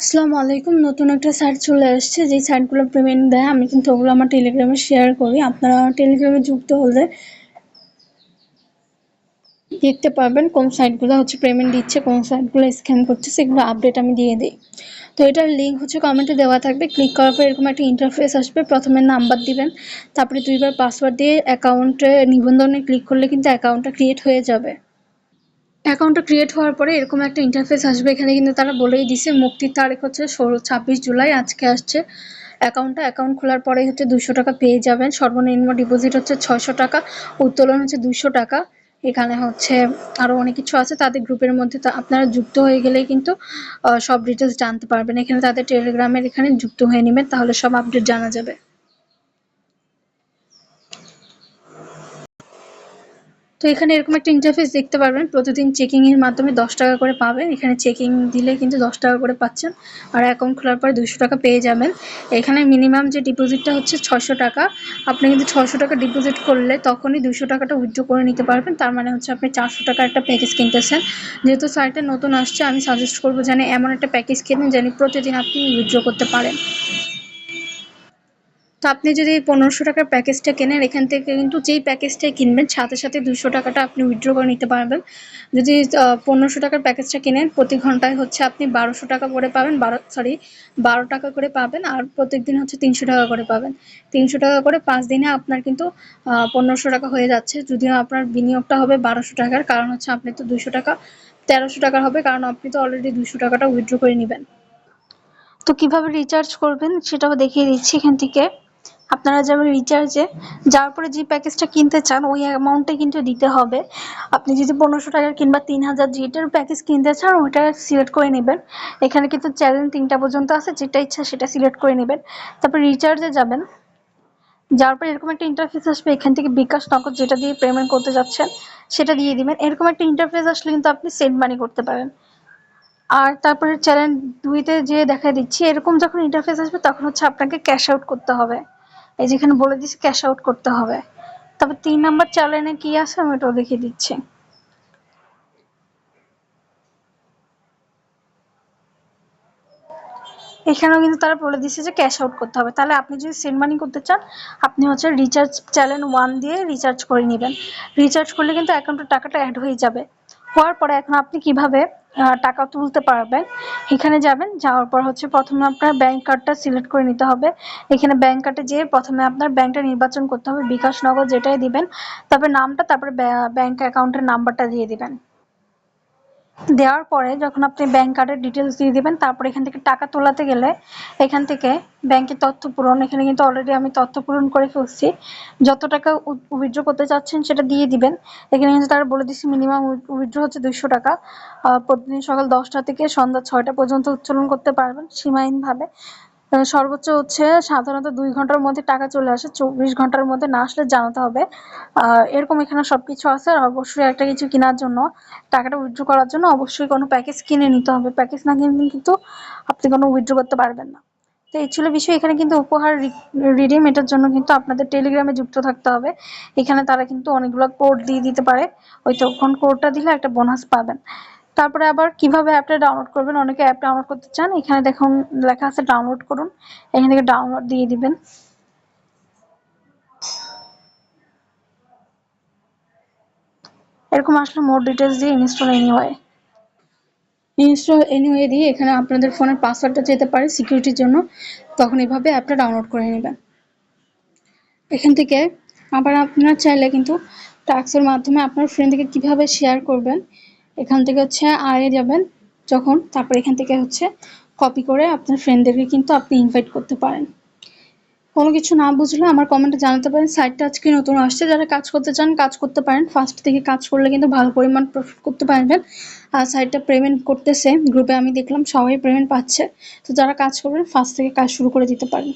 আসসালামু আলাইকুম। নতুন একটা সাইট চলে আসছে। যেই সাইটগুলো পেমেন্ট দেয়, আমি কিন্তু ওগুলো আমার টেলিগ্রামে শেয়ার করি। আপনারা টেলিগ্রামে যুক্ত হলে দেখতে পারবেন কোন সাইটগুলো হচ্ছে পেমেন্ট দিচ্ছে, কোন সাইটগুলো স্ক্যান করছে, সেগুলো আপডেট আমি দিয়ে দিই। তো এটার লিঙ্ক হচ্ছে কমেন্টে দেওয়া থাকবে। ক্লিক করার পর এরকম একটা ইন্টারফেস আসবে। প্রথমে নাম্বার দিবেন, তারপরে দুইবার পাসওয়ার্ড দিয়ে অ্যাকাউন্টে নিবন্ধনে ক্লিক করলে কিন্তু অ্যাকাউন্টটা ক্রিয়েট হয়ে যাবে। অ্যাকাউন্টটা ক্রিয়েট হওয়ার পরে এরকম একটা ইন্টারফেস আসবে এখানে কিন্তু তারা বলেই দিছে, মুক্তির তারিখ হচ্ছে ষোলো, ছাব্বিশ জুলাই, আজকে আসছে। অ্যাকাউন্টটা অ্যাকাউন্ট খোলার পরে হচ্ছে দুশো টাকা পেয়ে যাবেন। সর্বনিম্ন ডিপোজিট হচ্ছে ছয়শো টাকা, উত্তোলন হচ্ছে দুশো টাকা। এখানে হচ্ছে আরও অনেক কিছু আছে, তাদের গ্রুপের মধ্যে আপনারা যুক্ত হয়ে গেলেই কিন্তু সব ডিটেলস জানতে পারবেন। এখানে তাদের টেলিগ্রামের এখানে যুক্ত হয়ে নেবেন, তাহলে সব আপডেট জানা যাবে। তো এখানে এরকম একটা ইন্টারফেস দেখতে পারবেন। প্রতিদিন চেকিংয়ের মাধ্যমে দশ টাকা করে পাবেন। এখানে চেকিং দিলে কিন্তু দশ টাকা করে পাচ্ছেন। আর অ্যাকাউন্ট খোলার পরে দুশো টাকা পেয়ে যাবেন। এখানে মিনিমাম যে ডিপোজিটটা হচ্ছে ছশো টাকা। আপনি কিন্তু ছশো টাকা ডিপোজিট করলে তখনই দুশো টাকাটা উইথড্র করে নিতে পারবেন। তার মানে হচ্ছে আপনি চারশো টাকার একটা প্যাকেজ কিনতেছেন। যেহেতু সাইটে নতুন আসছে, আমি সাজেস্ট করব যেন এমন একটা প্যাকেজ কিনেন, যেন প্রতিদিন আপনি উইথড্র করতে পারেন। তো আপনি যদি পনেরোশো টাকার প্যাকেজটা কেনেন, এখান থেকে কিন্তু যেই প্যাকেজটাই কিনবেন, সাথে সাথে দুশো টাকাটা আপনি উইথড্র করে নিতে পারবেন। যদি পনেরোশো টাকার প্যাকেজটা কেনেন, প্রতি ঘন্টায় হচ্ছে আপনি বারোশো টাকা করে পাবেন, বারো সরি বারো টাকা করে পাবেন আর প্রত্যেক দিন হচ্ছে তিনশো টাকা করে পাবেন। তিনশো টাকা করে পাঁচ দিনে আপনার কিন্তু পনেরোশো টাকা হয়ে যাচ্ছে। যদিও আপনার বিনিয়োগটা হবে বারোশো টাকার, কারণ হচ্ছে আপনি তো দুশো টাকা, তেরোশো টাকার হবে, কারণ আপনি তো অলরেডি দুশো টাকাটা উইথড্র করে নেবেন। তো কীভাবে রিচার্জ করবেন, সেটাও দেখিয়ে দিচ্ছি এখান থেকে। আপনারা যাবেন রিচার্জে যাওয়ার পরে যে প্যাকেজটা কিনতে চান, ওই অ্যামাউন্টে কিন্তু দিতে হবে। আপনি যদি পনেরোশো টাকার কিংবা তিন হাজার যেটার প্যাকেজ কিনতে চান, ওইটা সিলেক্ট করে নেবেন। এখানে কিন্তু চ্যালেঞ্জ তিনটা পর্যন্ত আছে, যেটা ইচ্ছা সেটা সিলেক্ট করে নেবেন। তারপর রিচার্জে যাবেন। যাওয়ার পর এরকম একটা ইন্টারফেস আসবে, এখান থেকে বিকাশ নগদ যেটা দিয়ে পেমেন্ট করতে যাচ্ছেন, সেটা দিয়ে দিবেন। এরকম একটা ইন্টারফেস আসলে কিন্তু আপনি সেন্ড মানি করতে পারেন। আর তারপরে চ্যানেল দুইতে যে দেখা দিচ্ছি, এরকম যখন ইন্টারফেস আসবে, তখন হচ্ছে আপনাকে ক্যাশ আউট করতে হবে। এই যেখানে বলে দিচ্ছি ক্যাশ আউট করতে হবে। তারপর তিন নাম্বার চ্যানেলে কি আছে আমি ওটাও দেখিয়ে দিচ্ছি। এখানেও কিন্তু তারা বলে দিচ্ছে যে ক্যাশ আউট করতে হবে। তাহলে আপনি যদি সেন্ড মানি করতে চান, আপনি হচ্ছে রিচার্জ চ্যানেল ওয়ান দিয়ে রিচার্জ করে নেবেন। রিচার্জ করলে কিন্তু অ্যাকাউন্টের টাকাটা অ্যাড হয়ে যাবে। হওয়ার পরে এখন আপনি কীভাবে টাকা তুলতে পারবেন? এখানে যাবেন, যাওয়ার পর হচ্ছে প্রথমে আপনার ব্যাংক কার্ডটা সিলেক্ট করে নিতে হবে। এখানে ব্যাংক কার্ডে যেয়ে প্রথমে আপনার ব্যাংকটা নির্বাচন করতে হবে, বিকাশ নগর যেটাই দিবেন তারপরে নামটা, তারপরে ব্যাংক অ্যাকাউন্টের নাম্বারটা দিয়ে দিবেন। দেওয়ার পরে যখন আপনি ব্যাংক কার্ডের ডিটেলস দিয়ে দেবেন, তারপর এখান থেকে টাকা তোলাতে গেলে এখান থেকে ব্যাংকের তথ্য পূরণ, এখানে কিন্তু অলরেডি আমি তথ্য পূরণ করে ফেলছি। যত টাকা উইথড্র করতে চাচ্ছেন সেটা দিয়ে দিবেন। এখানে কিন্তু তারা বলে দিচ্ছি মিনিমাম উইথড্র হচ্ছে দুইশো টাকা। প্রতিদিন সকাল দশটা থেকে সন্ধ্যা ছয়টা পর্যন্ত উত্তোলন করতে পারবেন সীমাহীনভাবে। সর্বোচ্চ হচ্ছে সাধারণত দুই ঘণ্টার মধ্যে টাকা চলে আসে, চব্বিশ ঘণ্টার মধ্যে না আসলে জানাতে হবে। এরকম এখানে সবকিছু আছে আর অবশ্যই একটা কিছু কেনার জন্য, টাকাটা উইথড্র করার জন্য অবশ্যই কোনো প্যাকেজ কিনে নিতে হবে। প্যাকেজ না কিনলে কিন্তু আপনি কোনো উইথড্র করতে পারবেন না। তো এই ছিল বিষয়, এখানে কিন্তু উপহার রিডিম এটার জন্য কিন্তু আপনাদের টেলিগ্রামে যুক্ত থাকতে হবে। এখানে তারা কিন্তু অনেকগুলো কোড দিয়ে দিতে পারে। ওই তখন কোডটা দিলে একটা বোনাস পাবেন। তারপরে আবার কীভাবে অ্যাপটা ডাউনলোড করবেন? অনেকে অ্যাপ ডাউনলোড করতে চান, এখানে দেখুন লেখা আছে ডাউনলোড করুন। এখান থেকে ডাউনলোড দিয়ে দিবেন। এরকম আসলে মোর ডিটেলস দিয়ে ইনস্টল এনিওয়ে ইনস্টল এনিওয়ে দিয়ে এখানে আপনাদের ফোনের পাসওয়ার্ডটা যেতে পারে সিকিউরিটির জন্য, তখন এভাবে অ্যাপটা ডাউনলোড করে নেবেন। এখান থেকে আবার আপনারা চাইলে কিন্তু টাক্সের মাধ্যমে আপনার ফ্রেন্ডকে কীভাবে শেয়ার করবেন এখান থেকে হচ্ছে আয়ে যাবেন যখন, তারপর এখান থেকে হচ্ছে কপি করে আপনার ফ্রেন্ডদেরকে কিন্তু আপনি ইনভাইট করতে পারেন। কোনো কিছু না বুঝলে আমার কমেন্টে জানাতে পারেন সাইটটা আজকে নতুন আসছে, যারা কাজ করতে চান কাজ করতে পারেন ফার্স্ট থেকে কাজ করলে কিন্তু ভালো পরিমাণ প্রফিট করতে পারবেন। আর সাইটটা পেমেন্ট করতেছে গ্রুপে আমি দেখলাম সবাই পেমেন্ট পাচ্ছে, তো যারা কাজ করবেন ফার্স্ট থেকে কাজ শুরু করে দিতে পারেন।